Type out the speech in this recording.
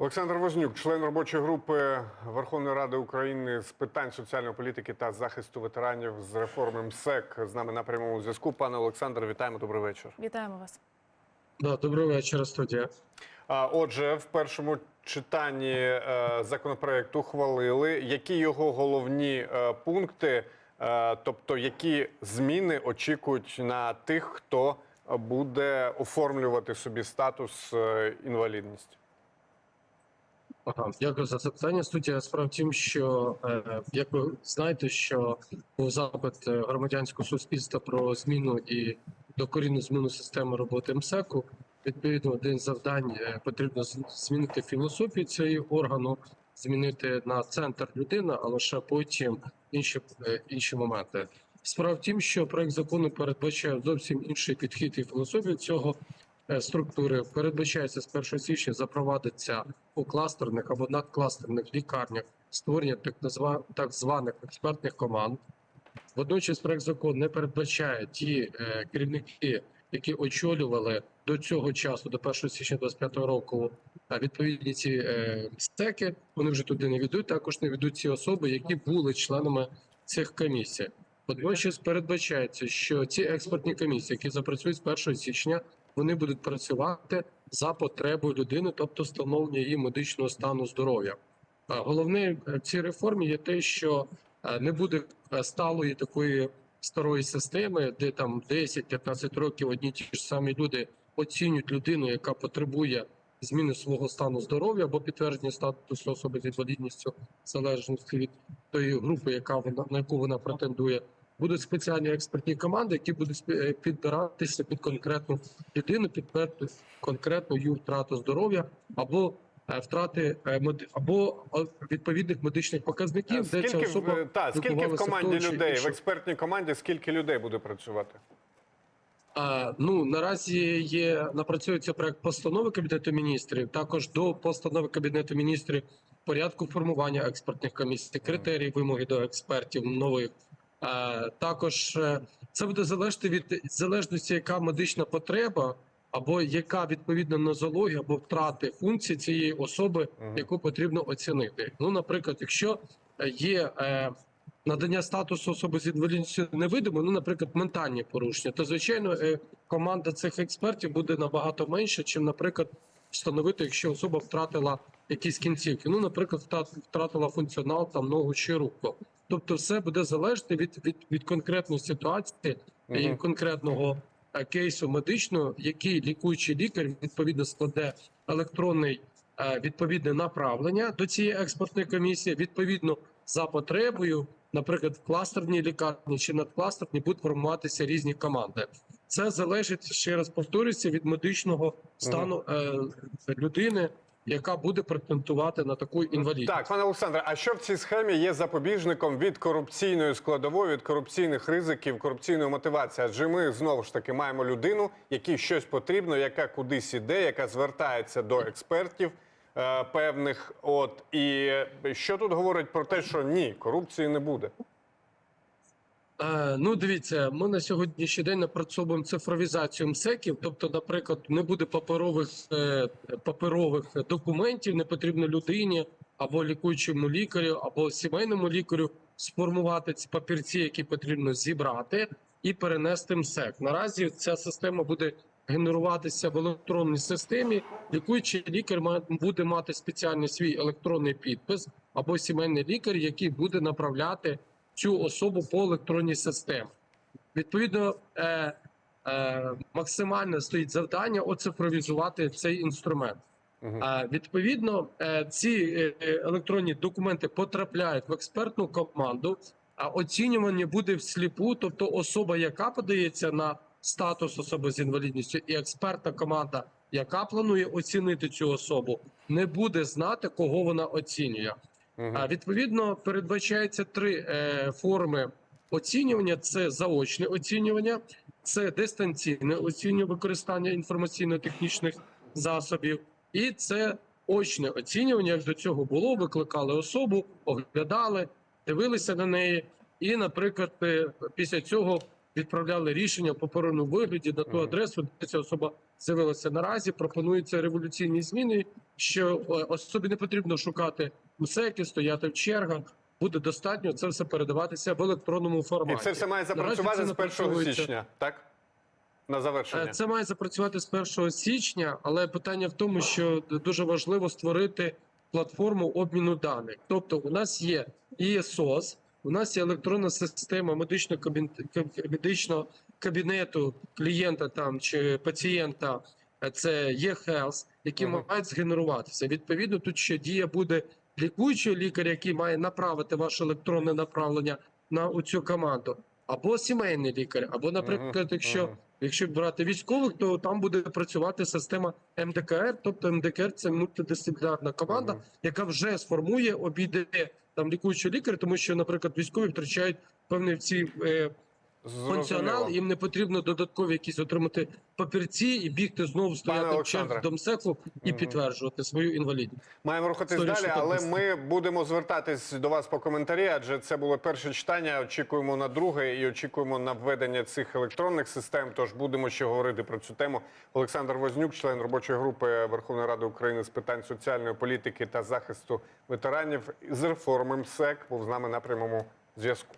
Олександр Вознюк, член робочої групи Верховної Ради України з питань соціальної політики та захисту ветеранів з реформи МСЕК, з нами на прямому зв'язку. Пане Олександр, вітаємо. Добрий вечір. Вітаємо вас. Да, доброго вечора, студія. А, Отже, в першому читанні е, законопроект ухвалили. Які його головні е, пункти, е, тобто які зміни очікують на тих, хто буде оформлювати собі статус е, інвалідності? Дякую за запитання. Студія справа в тім, що е, як ви знаєте, що був запит е, громадянського суспільства про зміну і докорінну зміну системи роботи МСЕКу. Відповідно, один з завдань е, потрібно змінити філософію цього органу, змінити на центр людина, а лише потім інші, е, інші моменти. Справа в тім, що проект закону передбачає зовсім інший підхід і філософію цього е, структури. Передбачається з 1 січня запровадиться у кластерних або надкластерних лікарнях створення так назва так званих експертних команд. Водночас проект закону не передбачає ті е, керівники, які очолювали до цього часу, до 1 січня 2025 року, е, відповідні ці е, стеки. Вони вже туди не ведуть. Також не ведуть ці особи, які були членами цих комісій. Водночас передбачається, що ці експертні комісії, які запрацюють з 1 січня, вони будуть працювати за потребою людини, тобто встановлення її медичного стану здоров'я. Головне е, в цій реформі є те, що е, не буде е, сталої такої старої системи, де там 10-15 років одні ті ж самі люди оцінюють людину, яка потребує зміни свого стану здоров'я або підтвердження статусу особи з інвалідністю залежності від тої групи, яка вона на яку вона претендує. Будуть спеціальні експертні команди, які будуть е, підбиратися під конкретну людину, під конкретну її втрату здоров'я або е, втрати е, або відповідних медичних показників, де ця особа та, скільки в команді того людей, в експертній команді, скільки людей буде працювати? А, ну наразі є напрацьовується проект постанови кабінету міністрів. Також до постанови кабінету міністрів порядку формування експертних комісій, критерії вимоги до експертів нових. А, також е, це буде залежати від залежності, яка медична потреба, або яка відповідна нозологія або втрати функції цієї особи, яку потрібно оцінити. Ну, наприклад, якщо е, є е, надання статусу особи з інвалідністю невидимо, ну, наприклад, ментальні порушення, то звичайно е, команда цих експертів буде набагато менша, чим, наприклад, встановити, якщо особа втратила якісь кінцівки. Ну, наприклад, втрат- втратила функціонал там ногу чи руку. Тобто, все буде залежати від, від, від конкретної ситуації і Мгм. конкретного е, кейсу медичного, який лікуючий лікар відповідно складе електронний е, відповідне направлення до цієї експертної комісії. Відповідно за потребою, наприклад, в кластерній лікарні чи надкластерній будуть формуватися різні команди. Це залежить ще раз повторюся від медичного стану е, людини, яка буде претендувати на таку інвалідність. Так, пане Олександре, а що в цій схемі є запобіжником від корупційної складової, від корупційних ризиків, корупційної мотивації? Адже ми знову ж таки маємо людину, якій щось потрібно, яка кудись іде, яка звертається до експертів е, певних. От і що тут говорить про те, що ні, корупції не буде. Е, ну, дивіться, ми на сьогоднішній день напрацьовуємо цифровізацію МСЕКів, тобто, наприклад, не буде паперових е, паперових документів, не потрібно людині або лікуючому лікарю, або сімейному лікарю сформувати ці папірці, які потрібно зібрати, і перенести МСЕК. Наразі ця система буде генеруватися в електронній системі. Лікуючий лікар буде мати спеціальний свій електронний підпис або сімейний лікар, який буде направляти цю особу по електронній системі. Відповідно, е, е, максимально стоїть завдання оцифровізувати цей інструмент. Мгм. А відповідно, е, ці е, е, електронні документи потрапляють в експертну команду, а оцінювання буде всліпу, тобто особа, яка подається на статус особи з інвалідністю, і експертна команда, яка планує оцінити цю особу, не буде знати, кого вона оцінює. А відповідно передбачається три е, форми оцінювання: це заочне оцінювання, це дистанційне оцінювання використання інформаційно-технічних засобів, і це очне оцінювання. Як до цього було, викликали особу, оглядали, дивилися на неї, і, наприклад, е, після цього відправляли рішення в паперовому вигляді на ту адресу, де ця особа з'явилося наразі. Пропонуються революційні зміни, що е, особі не потрібно шукати усеки, стояти в чергах. Буде достатньо це все передаватися в електронному форматі. І це все має запрацювати з 1 січня, так? На завершення. Е, Це має запрацювати з 1 січня, але питання в тому, що дуже важливо створити платформу обміну даних. Тобто, у нас є і СОС, у нас є електронна система медичного медичного кабінету клієнта там чи пацієнта. Це є Health, які Мгм. мають згенеруватися. Відповідно, тут ще дія буде лікуючого лікаря, який має направити ваше електронне направлення на цю команду, або сімейний лікар, або, наприклад, якщо. Якщо брати військових, то там буде працювати система МДКР. Тобто МДКР це мультидисциплінарна команда, яка вже сформує, обійде там лікуючий лікар, тому що, наприклад, військові втрачають певний ці е, функціонал. Їм не потрібно додаткові якісь отримати папірці і бігти знову стояти в Олександре. в домсеку і підтверджувати свою інвалідність. Маємо рухатись далі, але ми будемо звертатись до вас по коментарі, адже це було перше читання. Очікуємо на друге і очікуємо на введення цих електронних систем. Тож будемо ще говорити про цю тему. Олександр Вознюк, член робочої групи Верховної Ради України з питань соціальної політики та захисту ветеранів з реформи МСЕК, був з нами на прямому зв'язку.